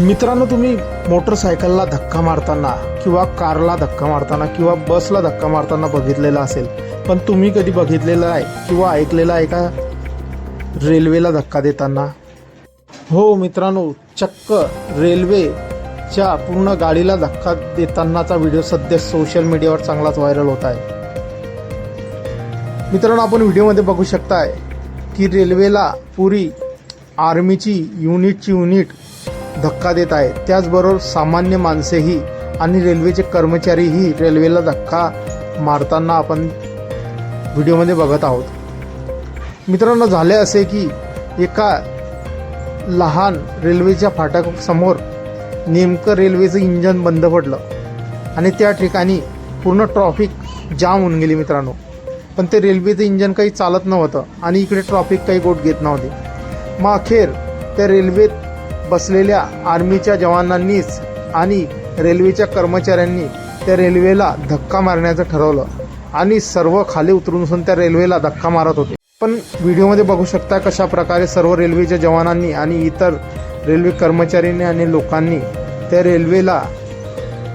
मित्रांनो तुम्ही मोटरसायकलला धक्का मारताना किंवा कारला धक्का मारताना किंवा बसला धक्का मारताना बघितलेला असेल पण तुम्ही कधी बघितलेलं आहे किंवा ऐकलेलं आहे का? रेल्वेला धक्का देताना? हो मित्रांनो चक्क रेल्वेच्या पूर्ण गाडीला धक्का देतानाचा व्हिडिओ सध्या सोशल मीडियावर चांगलाच व्हायरल होत आहे. मित्रांनो आपण व्हिडिओमध्ये बघू शकताय की रेल्वेला पुरी आर्मीची युनिटची युनिट धक्का देत आहे. त्याचबरोबर सामान्य माणसेही आणि रेल्वेचे कर्मचारीही रेल्वेला धक्का मारताना आपण व्हिडिओमध्ये बघत आहोत. मित्रांनो झाले असे की एका लहान रेल्वेच्या फाटकासमोर नेमकं रेल्वेचं इंजन बंद पडलं आणि त्या ठिकाणी पूर्ण ट्रॉफिक जाम होऊन गेली मित्रांनो. पण ते रेल्वेचं इंजन काही चालत नव्हतं आणि इकडे ट्रॉफिक काही गोट घेत नव्हते. मग अखेर त्या रेल्वेत बसलेल्या आर्मीच्या जवानांनीच आणि रेल्वेच्या कर्मचाऱ्यांनी त्या रेल्वेला धक्का मारण्याचं ठरवलं. आणि सर्व खाली उतरून असून त्या रेल्वेला धक्का मारत होते. पण व्हिडिओमध्ये बघू शकता कशा प्रकारे सर्व रेल्वेच्या जवानांनी आणि इतर रेल्वे कर्मचाऱ्यांनी आणि लोकांनी त्या रेल्वेला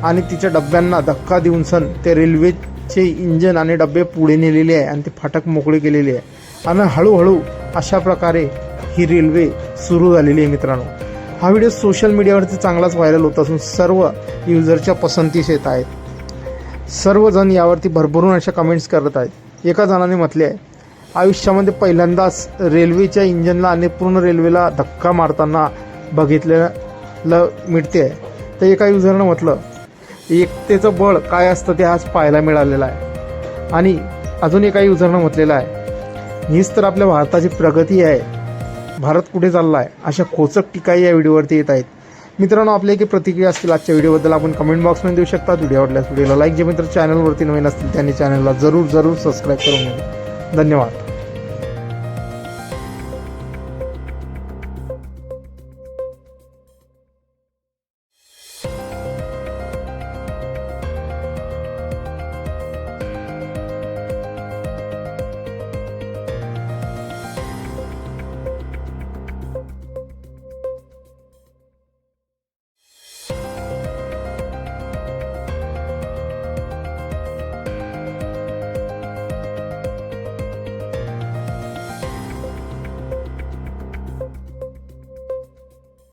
आणि तिच्या डब्यांना धक्का देऊन सन ते रेल्वेचे इंजन आणि डबे पुढे नेलेले आहे आणि ते फाटक मोकळे केलेले आहे. आणि हळूहळू अशा प्रकारे ही रेल्वे सुरू झालेली आहे मित्रांनो. हा व्हिडिओ सोशल मीडियावरती चांगलाच व्हायरल होत असून सर्व युजरच्या पसंतीस येत आहेत. सर्वजण यावरती भरभरून अशा कमेंट्स करत आहेत. एका जणाने म्हटले आहे आयुष्यामध्ये पहिल्यांदाच रेल्वेच्या इंजनला आणि पूर्ण रेल्वेला धक्का मारताना बघितलेलं मिळते. आहे तर एका युजरनं म्हटलं एकतेचं बळ काय असतं ते आज पाहायला मिळालेलं आहे. आणि अजून एका युजरनं म्हटलेलं आहे हीच तर आपल्या भारताची प्रगती आहे. भारत कुठे चालला आहे अशा खोचक टीकाही या व्हिडिओवरती येत आहेत. मित्रांनो आपल्या काही प्रतिक्रिया असतील आजच्या व्हिडिओबद्दल आपण कमेंट बॉक्समध्ये देऊ शकता. व्हिडिओ आवडल्यास व्हिडिओला लाईक जे मित्र चॅनलवरती नवीन असतील त्यांनी चॅनलला जरूर जरूर सबस्क्राईब करून घ्या. धन्यवाद.